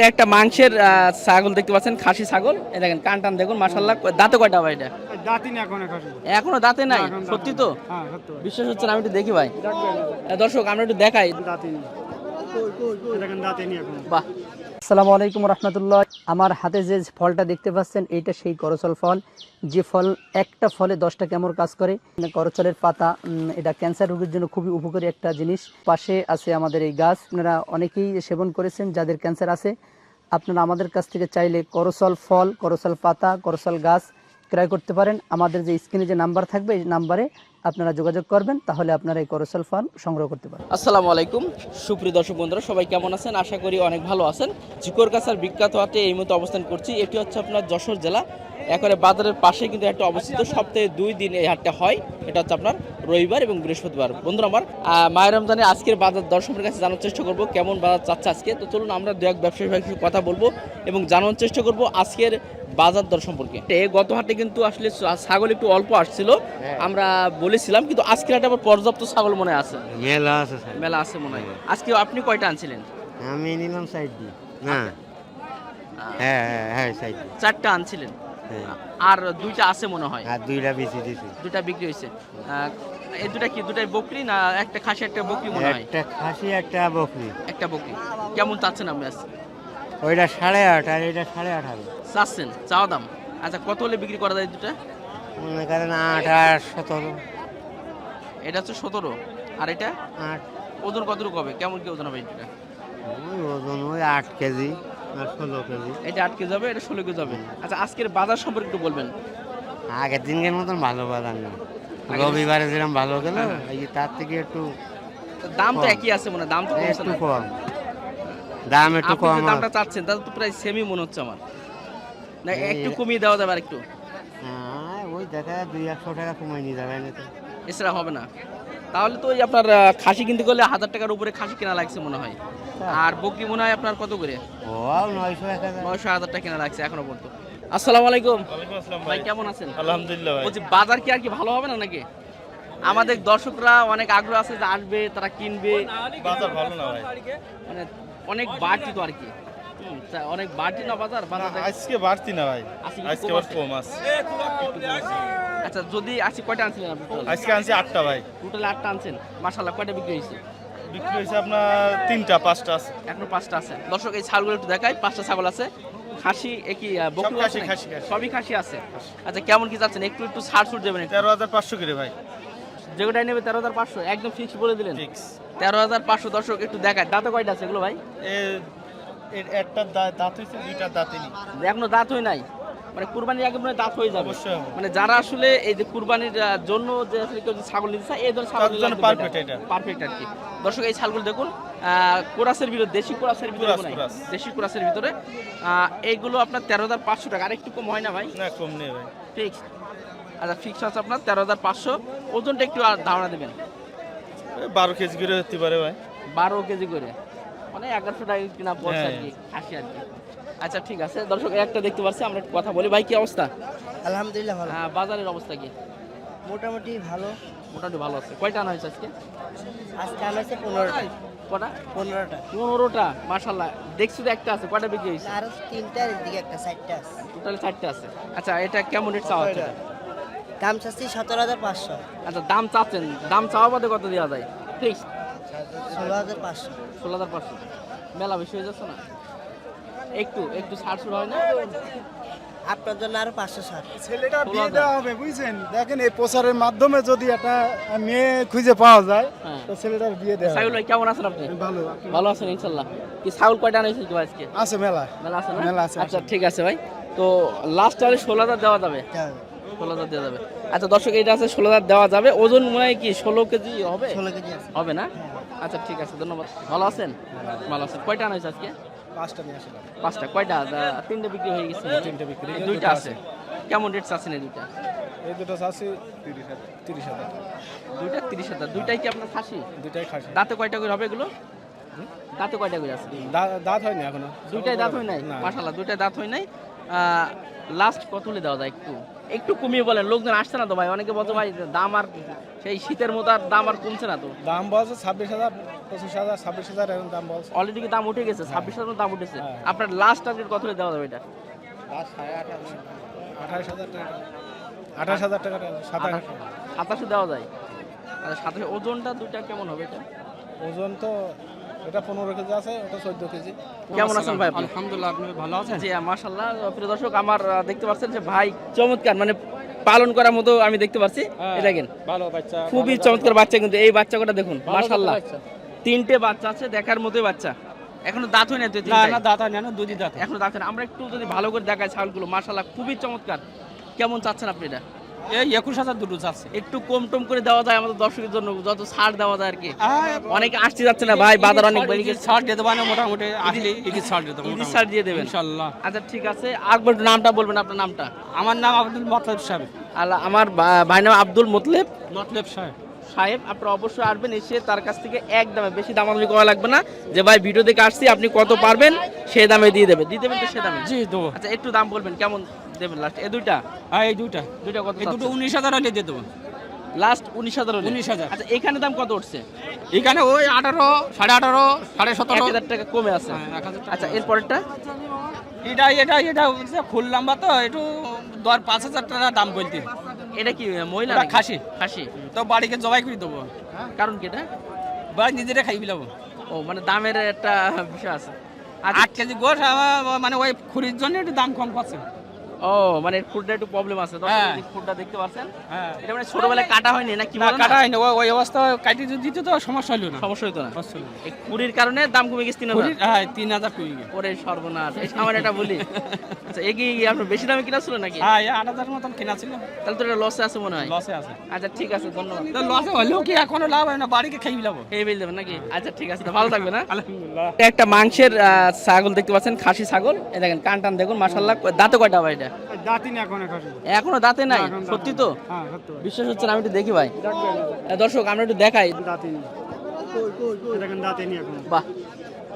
একটা মাংসের ছাগল দেখতে পাচ্ছেন খাসি ছাগল। দেখেন কান টান দেখুন মাসাল্লাহ দাঁতে কয়টা ভাই এটা? না এখন দাঁতে নাই? সত্যি তো? হ্যাঁ বিশ্বাস হচ্ছে না আমি একটু দেখি ভাই। দর্শক আমরা একটু দেখাই। দাঁতে বাহ। আসসালামু আলাইকুম রহমতুল্লাহ। আমার হাতে যে ফলটা দেখতে পাচ্ছেন, এইটা সেই করচল ফল। যে ফল, একটা ফলে দশটা কেমন কাজ করে। করচলের পাতা এটা ক্যান্সার রোগের জন্য খুবই উপকারী একটা জিনিস। পাশে আছে আমাদের এই গাছ। আপনারা অনেকেই সেবন করেছেন, যাদের ক্যান্সার আছে। আপনারা আমাদের কাছ থেকে চাইলে করচল ফল, করচল পাতা, করচল গাছ ক্রয় করতে পারেন। আমাদের যে স্ক্রিনে যে নাম্বার থাকবে, এই নাম্বারে আপনারা যোগাযোগ করবেন, তাহলে আপনারা এই করচল ফল সংগ্রহ করতে পারেন আসসালামু আলাইকুম। সুপ্রিয় দর্শক বন্ধুরা, সবাই কেমন আছেন? আশা করি অনেক ভালো আছেন। জিকোর কাছার বিখ্যাত হাটে এই মতো অবস্থান করছি। এটি হচ্ছে আপনার যশোর জেলা। একেবারে বাজারের পাশে কিন্তু একটা অবস্থিত। সপ্তাহে দুই দিন এই হাটটা হয়। এটা হচ্ছে আপনার রবিবার এবং বৃহস্পতিবার। বন্ধুরা আমার মায়ের রমজানে আজকের বাজার দর্শকের কাছে জানার চেষ্টা করব, কেমন বাজার চাচ্ছে আজকে? তো চলুন আমরা দু এক ব্যবসায়ী কথা বলব এবং জানার চেষ্টা করব আজকের বাজার দর সম্পর্কে। গত হাটে কিন্তু আসলে ছাগল একটু অল্প আসছিল। আমরা বলেছিলাম কিন্তু আজকের হাটে আবার পর্যাপ্ত ছাগল মনে আছে। মেলা আছে মেলা আছে মনে হয়। আজকে আপনি কয়টা আনছিলেন? আমি নিলাম সাইড দিয়ে। না। হ্যাঁ হ্যাঁ হ্যাঁ সাইড চারটা আনছিলেন? হ্যাঁ। আর দুইটা আছে মনে হয়? আর দুইটা বেশি দিছি। দুইটা বিক্রি হয়েছে। এই দুটা কি দুটাই বকরি না একটা খাসি একটা বকরি মনে হয়? একটা খাসি একটা বকরি। একটা বকরি। কেমন চাচ্ছেন আপনি আজকে? ওইটা সাড়ে আট আর এটা সাড়ে আঠারো চাচ্ছেন চাওয়া দাম। আচ্ছা কত হলে বিক্রি করা যায় দুটা? মনে করেন আট আর সতেরো। এটা হচ্ছে সতেরো। আর এটা? আট। ওজন কতটুকু হবে? কেমন কি ওজন হবে এটা ওই ওজন ওই আট কেজি আর ষোলো কেজি। এটা আট কেজি হবে এটা ষোলো কেজি হবে। আচ্ছা আজকের বাজার সম্পর্কে একটু বলবেন। আগের দিনকের মতন ভালো বাজার না। রবিবারে যেরকম ভালো গেল হ্যাঁ। এই তার থেকে একটু দাম তো একই আছে মানে দাম তো একটু কম। দাম একটু আপনি কম যে দামটা চাচ্ছেন তাহলে তো প্রায় সেমই মনে হচ্ছে আমার। না একটু কমিয়ে দেওয়া যাবে একটু। হ্যাঁ ওই দেখা দুই একশো টাকা কমাই নিয়ে যাবে না তো এছাড়া হবে না। তাহলে তো ওই আপনার খাসি কিনতে গেলে হাজার টাকার উপরে খাসি কেনা লাগছে মনে হয়। আর বকরি মনে হয় আপনার কত করে? নয়শো হাজার। টাকা কেনা লাগছে এখনও পর্যন্ত। আসসালামু আলাইকুম। ভাই। কেমন আছেন? আলহামদুলিল্লাহ ভাই। বলছি বাজার কি আর কি ভালো হবে না নাকি? আমাদের দর্শকরা অনেক আগ্রহ আছে যে আসবে তারা কিনবে। বাজার ভালো না ভাই। মানে অনেক বাড়তি তো আর কি। অনেক বাড়তি না বাজার? আজকে বাড়তি না ভাই। আজকে কম আছে? আচ্ছা যদি আজকে কয়টা আনছিলেন আপনি আজকে আনছি আটটা ভাই। টোটাল আটটা আনছেন। মাসাল্লাহ কয়টা বিক্রি হয়েছে? বিক্রি হয়েছে আপনার তিনটা পাঁচটা আছে। এখনও পাঁচটা আছে। দর্শক এই ছাগলগুলো একটু দেখাই পাঁচটা ছাগল আছে। খাসি একই বকরি খাসি, আছে। সবই খাসি আছে। আচ্ছা কেমন কি যাচ্ছেন? একটু একটু ছাড় ছুট দেবেন তেরো হাজার পাঁচশো করে ভাই। যেগুলোটাই নেবে তেরো হাজার পাঁচশো একদম ফিক্স বলে দিলেন। ফিক্স তেরো হাজার পাঁচশো দর্শক একটু দেখায় দাঁতে কয়টা আছে এগুলো ভাই? দাঁত হয়েছে দুইটার দাঁতই নেই এখনও দাঁত হয় নাই? মানে কুরবানির আগে মনে দাঁত হয়ে যাবে। মানে যারা আসলে এই যে কুরবানির জন্য যে আসলে কেউ ছাগল নিতে চায় এই ধরনের ছাগল এটা। পারফেক্ট আর কি। দর্শক এই ছাগলগুলো দেখুন কোরাসের ভিতরে দেশি কোরাসের ভিতরে। দেশি কোরাসের ভিতরে। এইগুলো আপনার তেরো হাজার পাঁচশো টাকা। আর একটু কম হয় না ভাই? না কম নেই ভাই। ফিক্স আচ্ছা ফিক্স আছে আপনার? তেরো হাজার পাঁচশো। ওজনটা একটু আর ধারণা দেবেন। বারো কেজি করে হতে পারে ভাই। বারো কেজি করে। মানে এগারোশো টাকা কিনা পড়ছে আর হ্যাঁ। কি খাসি আর কি। আচ্ছা ঠিক আছে। দর্শক একটা দেখতে পাচ্ছি আমরা একটু কথা বলি। ভাই কি অবস্থা? আলহামদুলিল্লাহ ভালো। আহ, বাজারের অবস্থা কি? মোটামুটি ভালো। মোটামুটি ভালো আছে। কয়টা আনা হয়েছে আজকে? আজকে আনাইছে পনেরোটা। কটা? পনেরোটা। পনেরোটা? মাশাল্লাহ দেখছি তো একটা আছে। কয়টা বিক্রি হয়েছে? আরও তিনটার দিকে একটা সাইডটা আছে। টোটাল চারটে আছে। আচ্ছা এটা কেমন রেট চাওয়া হচ্ছে? দাম চাচ্ছি সতেরো হাজার পাঁচশো। আচ্ছা দাম চাচ্ছেন। দাম চাওয়া বাদে কত দেওয়া যায়? ফিক্স ষোলো হাজার পাঁচশো। ষোলো হাজার পাঁচশো। মেলা বেশি হয়ে যাচ্ছে না? একটু একটু ছাড় শুরু হয় না? আপনার জন্য আরও পাঁচশো ষাট ছেলেটা বিয়ে দেওয়া হবে বুঝছেন? দেখেন এই প্রচারের মাধ্যমে যদি একটা মেয়ে খুঁজে পাওয়া যায় হ্যাঁ। তো ছেলেটার বিয়ে দেওয়া সাইল ভাই কেমন আছেন আপনি? ভালো। ভালো আছেন ইনশাল্লাহ। কি ছাগল কয়টা আনাইছেন কি আজকে? আছে মেলা। মেলা আছে মেলা আছে, আচ্ছা ঠিক আছে ভাই। তো লাস্ট আরে ষোলো হাজার দেওয়া যাবে। ষোলো হাজার দেওয়া যাবে। আচ্ছা দর্শক এটা আছে ষোলো হাজার দেওয়া যাবে। ওজন মনে হয় কি ষোলো কেজি হবে? ষোলো কেজি হবে না? আচ্ছা ঠিক আছে ধন্যবাদ। ভালো আছেন? ভালো আছেন। কয়টা আনাইছে আজকে? পাঁচটা পাঁচটা কয়টা? তিনটে বিক্রি হয়ে গেছে। তিনটে বিক্রি দুইটা আছে। কেমন রেট চাচ্ছেন এই দুইটা? এই দুটো আছে তিরিশ হাজার। দুইটা তিরিশ হাজার। দুইটাই কি আপনার খাসি? দুটাই খাসি। দাঁতে কয়টা করে হবে এগুলো? দাঁতে কয়টা করে আছে? দাঁত হয়নি এখনও। দুইটাই দাঁত হয় নাই? না। মাশাল্লাহ দুইটাই দাঁত হয় নাই। লাস্ট কত হলে দেওয়া যায় একটু? একটু কমিয়ে বলেন লোকজন আসছে না তো ভাই? অনেকে বলছে ভাই দাম আর সেই শীতের মতো আর দাম আর কমছে না তো। দাম বলছে ছাব্বিশ হাজার পঁচিশ হাজার ছাব্বিশ হাজার এরকম দাম বলছে। অলরেডি কি দাম উঠে গেছে? ছাব্বিশ হাজার দাম উঠেছে। হ্যাঁ। আপনার লাস্ট টার্গেট কত দেওয়া যাবে এটা? আঠাশ হাজার। টাকা। আঠাশ হাজার টাকা সাতাশ সাতাশে দেওয়া যায়। আচ্ছা সাতাশে ওজনটা দুইটা কেমন হবে এটা? ওজন তো এটা পনেরো কেজি আছে ওটা চোদ্দ কেজি। কেমন আছেন ভাই আলহামদুলিল্লাহ আপনি ভালো আছেন? জি মাশাল্লাহ প্রিয় দর্শক আমার দেখতে পাচ্ছেন যে ভাই চমৎকার মানে পালন করার মতো আমি দেখতে পাচ্ছি। দেখেন। ভালো বাচ্চা খুবই চমৎকার বাচ্চা। কিন্তু এই বাচ্চা কটা দেখুন মাশাল্লাহ তিনটে বাচ্চা আছে দেখার মতোই বাচ্চা। এখনও দাঁত হয় না তো না? না দাঁতা নেন দুধই দাঁত এখনও দাঁত হয় না। আমরা একটু যদি ভালো করে দেখাই ছাগলগুলো মাশাল্লাহ খুবই চমৎকার। কেমন চাচ্ছেন আপনি এটা? এই একুশ হাজার দুটো একটু কম টম করে দেওয়া যায় আমাদের দর্শকের জন্য যত ছাড় দেওয়া যায় আর কি। অনেকে আসতে যাচ্ছে না ভাই বাজার অনেক বেড়ে গেছে। ছাড় দিয়ে মোটামুটি আসলে ছাড় দিয়ে ছাড় দিয়ে দেবেন। ইনশাল্লাহ। আচ্ছা ঠিক আছে। আকবর নামটা বলবেন আপনার নামটা। আমার নাম আব্দুল মতলেব সাহেব। আল্লাহ আমার ভাই নাম আব্দুল মতলেব। মতলেব সাহেব। সাহেব আপনারা অবশ্যই আসবেন এসে তার কাছ থেকে এক দামে। বেশি দামাদামি করা লাগবে না। যে ভাই ভিডিও দেখে আসছি আপনি কত পারবেন সে দামে দিয়ে দেবে। দিয়ে দেবেন তো সে দামে? জি দেবো। আচ্ছা একটু দাম বলবেন কেমন দেবেন লাস্ট এ দুইটা? হ্যাঁ এই দুইটা। দুইটা কত এই দুটো উনিশ হাজার হলে দিয়ে দেবো। লাস্ট উনিশ হাজার 19,000 আচ্ছা এখানে দাম কত উঠছে? এখানে ওই আঠারো সাড়ে আঠারো সাড়ে সতেরো। হাজার টাকা কমে আছে। হ্যাঁ, হাজার আচ্ছা এরপরেরটা? এটা এটা এটা ফুল লম্বা তো একটু দর পাঁচ হাজার টাকা দাম বলতে। এটা কি মহিলা খাসি। খাসি। তো বাড়িকে জবাই করে দেবো। কারণ কি এটা? বা নিজেরা খাই বিলাবো। ও মানে দামের একটা বিষয় আছে। আট কেজি গোশ মানে ওই খুরির জন্য একটু দাম কম পাচ্ছে ও মানে ফুডটা একটু প্রবলেম আছে। হ্যাঁ। ফুডটা দেখতে পাচ্ছেন হ্যাঁ। এটা মানে ছোটবেলায় কাটা হয়নি না কি? কাটা হয়নি ওই- অবস্থা কাটি যদি তো সমস্যা হলো না। সমস্যা হতো না। সমস্যা হলো না। এই কুড়ির কারণে দাম কমে গেছে তিন হাজার। হ্যাঁ তিন হাজার কুড়ি গে। ওরে সর্বনাশ এই আমার এটা বলি। আচ্ছা আপনার বেশি দামে কিনা ছিল নাকি? হ্যাঁ আট হাজার মতন কেনা ছিল। তাহলে তো এটা লসে আছে মনে হয়। লসে আছে। আচ্ছা ঠিক আছে ধন্যবাদ। লসে হলেও কি এখনও লাভ হয় না বাড়িকে খাই বিলাবো এই বিল দেবেন নাকি? আচ্ছা ঠিক আছে ভালো থাকবে না আলহামদুলিল্লাহ। একটা মাংসের ছাগল দেখতে পাচ্ছেন খাসি ছাগল। এই দেখেন কান টান দেখুন মাসাল্লাহ দাঁতে কয়টা ভাই এটা? এখন দাঁতে নাই? সত্যি তো? হ্যাঁ সত্য। বিশ্বাস হচ্ছে না আমি একটু দেখি ভাই। দর্শক আমরা একটু দেখাই। দাঁতিন দেখেন দাঁতিনি এখন বাহ।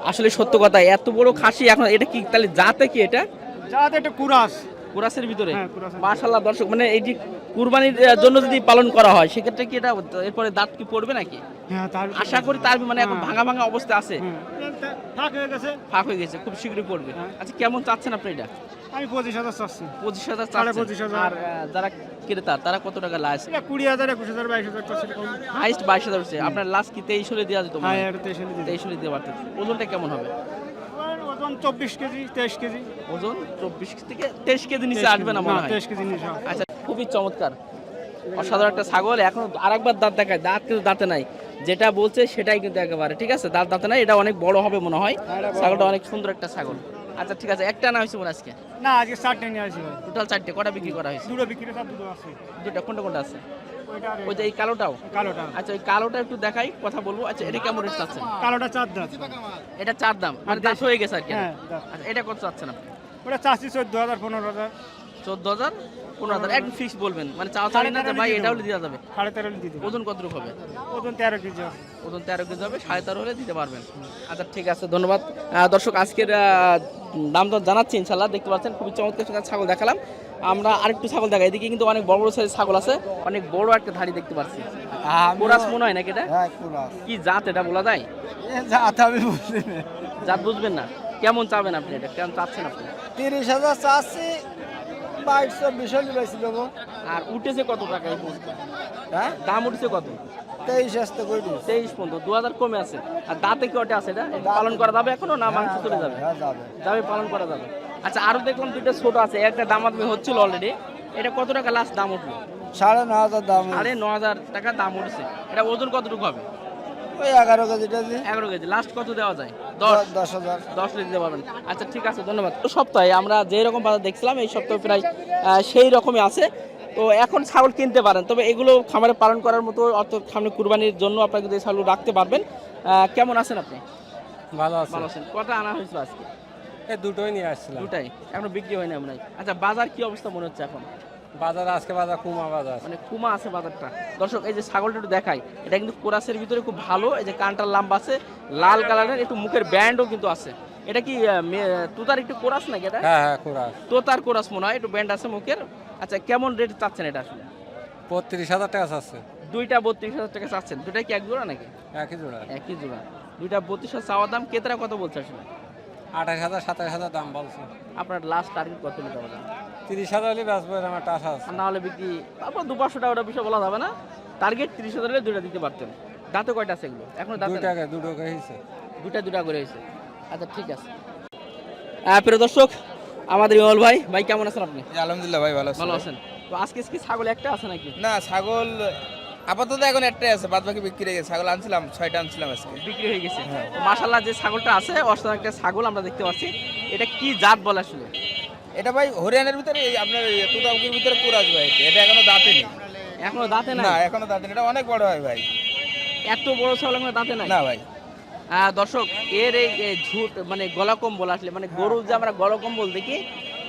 আসলে সত্য কথা এত বড় খাসি এখন এটা কি তাহলে জাতে কি এটা? একটা কুরাস। কুরাসের ভিতরে? হ্যাঁ, মাশাল্লাহ দর্শক মানে এই যে কুরবানির জন্য যদি পালন করা হয় সেক্ষেত্রে কি এটা এরপরে দাঁত কি পড়বে নাকি? হ্যাঁ আশা করি তার মানে এখন ভাঙা ভাঙা অবস্থা আছে। ফাঁক হয়ে গেছে। ফাঁক হয়ে গেছে খুব শীঘ্রই পড়বে। হ্যাঁ। আচ্ছা কেমন চাচ্ছেন আপনি এটা? আমি পঁচিশ হাজার চাচ্ছি। পঁচিশ হাজার সাড়ে পঁচিশ হাজার। আর যারা ক্রেতা তারা কত টাকা লাস্ট কুড়ি হাজার একুশ হাজার বাইশ হাজার হাইস্ট বাইশ হাজার হচ্ছে। আপনার লাস্ট কি তেইশ হলে দেওয়া যেত হ্যাঁ? তেইশ তেইশ হলে দিতে পারতেন। ওজনটা কেমন হবে? ওজন চব্বিশ কেজি তেইশ কেজি। ওজন চব্বিশ থেকে তেইশ কেজি নিচে আসবে না মনে হয়? তেইশ কেজি নিচে আচ্ছা খুবই চমৎকার। অসাধারণ একটা ছাগল। এখন আরেকবার দাঁত দেখায়। দাঁত কিন্তু দাঁতে নাই। যেটা বলছে সেটাই কিন্তু একেবারে ঠিক আছে? দাঁত দাঁতে নাই এটা অনেক বড় হবে মনে হয়। ছাগলটা অনেক সুন্দর একটা ছাগল। আচ্ছা ঠিক আছে একটা না হয়েছে মনে আজকে? না আজকে চারটে নিয়ে আসি টোটাল চারটে কটা বিক্রি করা হয়েছে? দুটো বিক্রি দুটো আছে। দুটা কোনটা কোনটা আছে? ওই যে এই কালোটাও? কালোটা। আচ্ছা ওই কালোটা একটু দেখাই কথা বলব। আচ্ছা এটা কেমন রেট চাচ্ছেন কালোটা চার দাঁত এটা চার দাম মানে দাঁত হয়ে গেছে আর কি। হ্যাঁ আচ্ছা এটা কত চাচ্ছেন আপনি? ওটা চাচ্ছি চোদ্দ হাজার পনেরো হাজার। চোদ্দ হাজার পনেরো হাজার। একদম ফিক্স বলবেন। মানে চাওয়া চাই না যে ভাই এটা হলে দেওয়া যাবে। সাড়ে তেরো দেবো। ওজন কতটুকু হবে? ওজন তেরো কেজি ওজন তেরো কেজি হবে সাড়ে তেরো হলে দিতে পারবেন। আচ্ছা ঠিক আছে ধন্যবাদ। দর্শক আজকের দাম দর জানাচ্ছি ইনশাল্লাহ দেখতে পাচ্ছেন খুবই চমৎকার ছাগল দেখালাম। আমরা আরেকটু ছাগল দেখাই এদিকে কিন্তু অনেক বড় বড় সাইজের ছাগল আছে অনেক বড় একটা ধাড়ি দেখতে পাচ্ছি। কোরাস মনে হয় নাকি এটা? হ্যাঁ কি জাত এটা বলা যায়? জাত আমি জাত বুঝবেন না। কেমন চাবেন আপনি এটা? কেমন চাচ্ছেন আপনি? তিরিশ হাজার চাচ্ছি বাইশ চব্বিশ হলে বেশি দেবো আর উঠেছে কত টাকা হ্যাঁ? দাম উঠেছে কত? তেইশ আসতে করে তেইশ পর্যন্ত দু হাজার কমে আছে। আর দাঁতে কি ওটা আছে এটা? পালন করা যাবে এখনও না মাংস চলে যাবে? হ্যাঁ যাবে। যাবে পালন করা যাবে। আচ্ছা আরও দেখলাম দুইটা ছোট আছে। একটা দামাদামি হচ্ছিল অলরেডি এটা কত টাকা লাস্ট দাম উঠল? সাড়ে ন হাজার দাম সাড়ে ন হাজার টাকা দাম উঠেছে। এটা ওজন কতটুকু হবে? ওই এগারো কেজিটা দিই। এগারো কেজি। লাস্ট কত দেওয়া যায়? দশ? দশ হাজার। দশ লিটার দিতে পারবেন। আচ্ছা ঠিক আছে ধন্যবাদ। তো সপ্তাহে আমরা যে রকম বাজার দেখছিলাম এই সপ্তাহে প্রায় সেই রকমই আছে। তো এখন ছাগল কিনতে পারেন। তবে এগুলো খামারে পালন করার মতো অত সামনে কুরবানির জন্য আপনারা কিন্তু এই ছাগল রাখতে পারবেন। কেমন আছেন আপনি? ভালো আছে। ভালো আছেন। কটা আনা হয়েছিল আজকে? এই দুটোই নিয়ে আসছিলাম। দুটাই? এখনও বিক্রি হয়নি আমরা আচ্ছা বাজার কি অবস্থা মনে হচ্ছে এখন? বাজার আজকে বাজার কুমা বাজার। মানে কুমা আছে বাজারটা। দর্শক এই যে ছাগলটা একটু দেখাই এটা কিন্তু কোরাসের ভিতরে খুব ভালো এই যে কানটার লাম্বা আছে লাল কালারের একটু মুখের ব্যান্ডও কিন্তু আছে। এটা কি তোতার একটু কোরাস নাকি এটা? হ্যাঁ হ্যাঁ কুড়া তোতার কোরাস মনে হয় একটু ব্যান্ড আছে মুখের। আচ্ছা কেমন রেট চাচ্ছেন এটা আসলে? বত্রিশ হাজার টাকা আছে দুইটা বত্রিশ হাজার টাকা চাচ্ছেন। দুটাই কি এক জোড়া নাকি? একই জোড়া। একই জোড়া। দুইটা বত্রিশশো চাওয়া দাম কেতারা কত বলছে আসলে? আঠাশ হাজার সাতাশ হাজার দাম বলছে। আপনার লাস্ট টার্গেট কত নিতে হবে? তিরিশ হাজার হলে বেচবো এরকম একটা আশা আছে। আর না হলে বিক্রি তারপর দু পাঁচশো টাকা ওটা বিষয় বলা যাবে না। টার্গেট তিরিশ হাজার হলে দুইটা দিতে পারতেন। দাঁতে কয়টা আছে এগুলো? এখন দাঁতে দুই নাই? টাকা দুটো হয়েছে। দুটা দুটা করে হয়েছে। আচ্ছা ঠিক আছে। আহ, প্রিয় দর্শক আমাদের ইমল ভাই ভাই কেমন আছেন আপনি? আলহামদুলিল্লাহ ভাই ভালো আছি। ভালো আছেন। তো আজকে কি ছাগল একটা আছে নাকি? না ছাগল আপাতত এখন একটাই আছে বাদ বাকি বিক্রি হয়ে গেছে। ছাগল আনছিলাম ছয়টা আনছিলাম আজকে। বিক্রি হয়ে গেছে। মাশাল্লাহ যে ছাগলটা আছে অসাধারণ একটা ছাগল আমরা দেখতে পাচ্ছি। এটা কি জাত বলে আসলে? এটা ভাই হরিয়ানার ভিতরে এই আপনার তুতাবুকের ভিতরে কুরাজ ভাই। এটা। এখনও দাঁতে নেই। এখনও দাঁতে না এখনও দাঁতে এটা অনেক বড় হয় ভাই। এত বড় ছাগল এখনও দাঁতে নাই? না ভাই। দর্শক এর এই ঝুট মানে গলা কম্বল আসলে মানে গরুর যে আমরা গলা কম্বল দেখি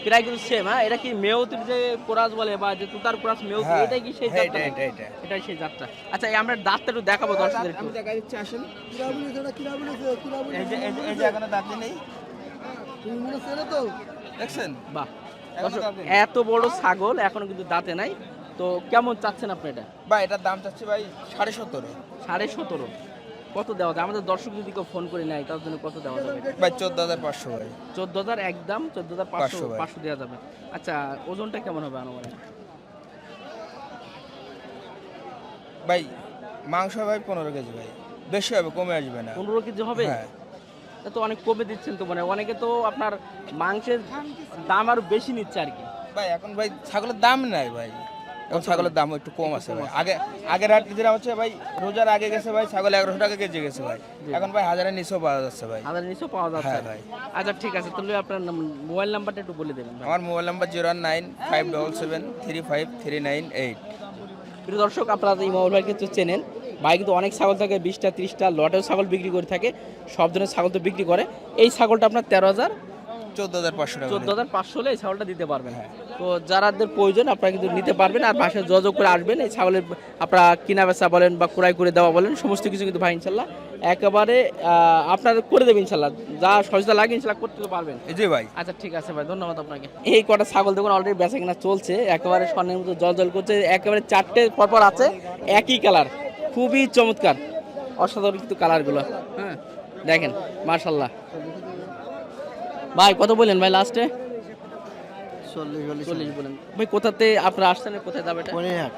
প্রায় কিন্তু সেম হ্যাঁ? এটা কি মেয়তির যে কোরাস বলে বা যে তুতার কোরাস মেয়তি হ্যাঁ, এটাই কি সেই হ্যাঁ, জাতটা? এটা এটা এটা। এটাই সেই যাত্রা আচ্ছা এই আমরা দাঁতটা একটু দেখাবো দর্শকদের একটু। আমি দেখা দিচ্ছি আসেন। এই যে এই যে- এই যে এখনও দাঁতে নেই। দেখছেন বাহ এখনও দাঁতে নেই। এত বড় ছাগল এখনও কিন্তু দাঁতে নাই। তো কেমন চাচ্ছেন আপনি এটা? ভাই এটার দাম চাচ্ছি ভাই সাড়ে সতেরো। সাড়ে সতেরো। কত দেওয়া যায়? আমাদের দর্শক যদি কেউ ফোন করে নেয় তার জন্য কত দেওয়া যাবে? ভাই চোদ্দ হাজার পাঁচশো ভাই। চোদ্দ হাজার একদম চোদ্দ হাজার পাঁচশো পাঁচশো পাঁচশো দেওয়া যাবে। আচ্ছা ওজনটা কেমন হবে আনুমানিক? ভাই মাংস ভাই পনেরো কেজি ভাই। বেশি হবে কমে আসবে না। পনেরো কেজি হবে? হ্যাঁ। তা অনেক কমে দিচ্ছেন তো মানে অনেকে তো আপনার মাংসের দাম আরও বেশি নিচ্ছে আর কি। ভাই এখন ভাই ছাগলের দাম নাই ভাই। এখন ছাগলের দাম একটু কম আছে ভাই। আগে আগের হাট যেটা হচ্ছে ভাই রোজার আগে গেছে ভাই ছাগল এগারোশো টাকা কেজি গেছে ভাই। এখন ভাই হাজারের নিচেও পাওয়া যাচ্ছে ভাই। হাজার নিচেও পাওয়া যাচ্ছে। হ্যাঁ ভাই। আচ্ছা ঠিক আছে তাহলে আপনার মোবাইল নাম্বারটা একটু বলে দেবেন আমার mobile number zero nine five double seven three five three nine eight. প্রিয় দর্শক আপনারা এই মোবাইল ভাই কিন্তু চেনেন। ভাই কিন্তু অনেক ছাগল থাকে বিশটা ত্রিশটা লটেও ছাগল বিক্রি করে থাকে সব ধরনের ছাগল তো বিক্রি করে। এই ছাগলটা আপনার তেরো হাজার? চোদ্দ হাজার পাঁচশো টাকা চোদ্দ হাজার পাঁচশো হলে এই ছাগলটা দিতে পারবেন হ্যাঁ। তো যারাদের প্রয়োজন আপনারা কিন্তু নিতে পারবেন আর বাসায় যোগাযোগ করে আসবেন। এই ছাগলের আপনারা কিনা বেচা বলেন বা ক্রয় করে দেওয়া বলেন সমস্ত কিছু কিন্তু ভাই ইনশাল্লাহ। একেবারে আপনারা করে দেবেন ইনশাল্লাহ। যা সহজতা লাগে ইনশাল্লাহ করতে তো পারবেন। এই যে ভাই। আচ্ছা ঠিক আছে ভাই ধন্যবাদ আপনাকে। এই কটা ছাগল দেখুন অলরেডি বেচা কিনা চলছে একেবারে স্বর্ণের মতো জল জল করছে একেবারে চারটে পরপর আছে একই কালার খুবই চমৎকার। অসাধারণ কিন্তু কালারগুলো। হ্যাঁ দেখেন মার্শাল্লাহ ভাই কত বললেন ভাই লাস্টে চল্লিশ বলেন ভাই কোথাতে আপনারা আসছেন কোথায় যাবে মনিরহাট।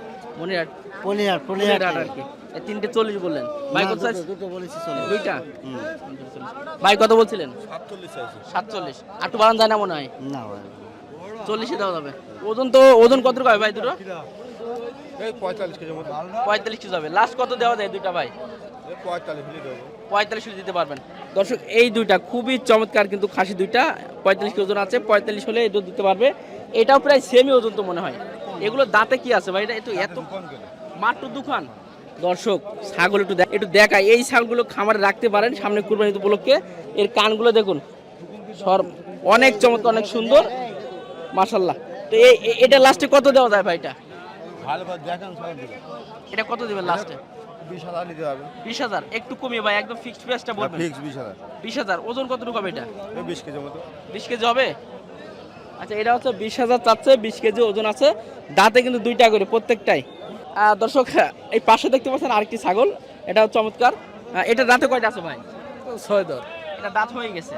মনিরহাট। আর কি এই তিনটে চল্লিশ বললেন। ভাই কত চাইছে? দুইটা? ভাই কত বলছিলেন? সাতচল্লিশ আর একটু বাড়ান যায় না মনে হয়? না চল্লিশে দেওয়া যাবে। ওজন তো ওজন কত হয় ভাই দুটো? এই পঁয়তাল্লিশ কেজি মতো। পঁয়তাল্লিশ কেজি হবে। লাস্ট কত দেওয়া যায় দুইটা ভাই? পঁয়তাল্লিশ কেজি দিতে পারবেন। দর্শক এই দুইটা খুবই চমৎকার কিন্তু খাসি দুইটা। পঁয়তাল্লিশ কেজি ওজন আছে পঁয়তাল্লিশ হলে এটা দিতে পারবে। এটাও প্রায় সেমই ওজন তো মনে হয়। এগুলো দাঁতে কি আছে ভাই? এটা একটু এত মাত্র দুখান। দর্শক ছাগল একটু দেখ- একটু দেখায় এই ছাগলগুলো খামারে রাখতে পারেন সামনে কুরবানি উপলক্ষে। এর কানগুলো দেখুন। সর অনেক চমৎকার অনেক সুন্দর। মাশাল্লাহ তো এটা লাস্টে কত দেওয়া যায় ভাই এটা? ভালো করে দেখেন সব এটা কত দিবেন লাস্টে বিশ হাজার নিতে হবে। বিশ হাজার? একটু কমিয়ে ভাই একদম ফিক্সড প্রাইসটা বলবেন। ফিক্স বিশ হাজার। বিশ হাজার? ওজন কতটুকু হবে এটা? বিশ কেজি মতো। বিশ কেজি হবে? আচ্ছা এটা হচ্ছে বিশ হাজার চাচ্ছে বিশ কেজি ওজন আছে। দাঁতে কিন্তু দুইটা করে প্রত্যেকটাই। দর্শক এই পাশে দেখতে পাচ্ছেন আরেকটি ছাগল। এটা চমৎকার। এটা দাঁতে কয়টা আছে ভাই? ছয় দর এটা দাঁত হয়ে গেছে।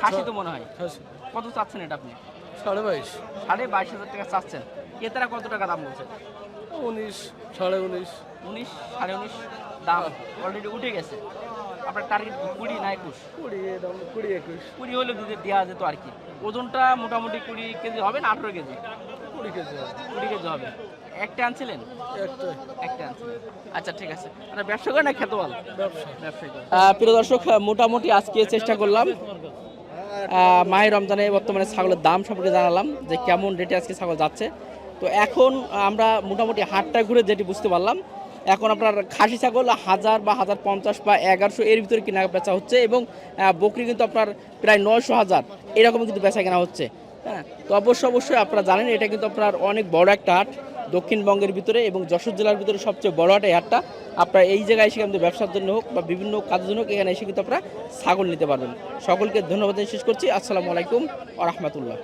খাসি তো মনে হয়। কত চাচ্ছেন এটা আপনি? সাড়ে বাইশ। সাড়ে বাইশ হাজার টাকা চাচ্ছেন। ক্রেতারা কত টাকা দাম বলছে? উনিশ সাড়ে উনিশ। উনিশ সাড়ে উনিশ দাম অলরেডি উঠে গেছে। আপনার টার্গেট কুড়ি না একুশ? কুড়ি দাম কুড়ি একুশ। কুড়ি হলে দিতে দেওয়া যেত আর কি। ওজনটা মোটামুটি কুড়ি কেজি হবে না আঠেরো কেজি? কুড়ি কেজি কুড়ি কেজি হবে। একটা আনছিলেন? একটা। একটা আচ্ছা ঠিক আছে। মানে ব্যবসা করে না খেতে বল ব্যবসা প্রিয় দর্শক মোটামুটি আজকে চেষ্টা করলাম। মায়ের রমজানে বর্তমানে ছাগলের দাম সম্পর্কে জানালাম যে কেমন রেটে আজকে ছাগল যাচ্ছে। তো এখন আমরা মোটামুটি হাটটা ঘুরে যেটি বুঝতে পারলাম, এখন আপনার খাসি ছাগল হাজার বা হাজার পঞ্চাশ বা এগারোশো এর ভিতরে কেনা বেচা হচ্ছে এবং বকরি কিন্তু আপনার প্রায় নয়শো হাজার, এরকম কিন্তু বেচা কেনা হচ্ছে। হ্যাঁ তো অবশ্যই অবশ্যই আপনারা জানেন এটা কিন্তু আপনার অনেক বড় একটা হাট, দক্ষিণবঙ্গের ভিতরে এবং যশোর জেলার ভিতরে সবচেয়ে বড় হাট এই হাটটা। আপনারা এই জায়গায় এসে কিন্তু ব্যবসার জন্য হোক বা বিভিন্ন কাজের জন্য হোক, এখানে এসে কিন্তু আপনারা ছাগল নিতে পারবেন। সকলকে ধন্যবাদ শেষ করছি। আসসালামু আলাইকুম আ রহমতুল্লাহ।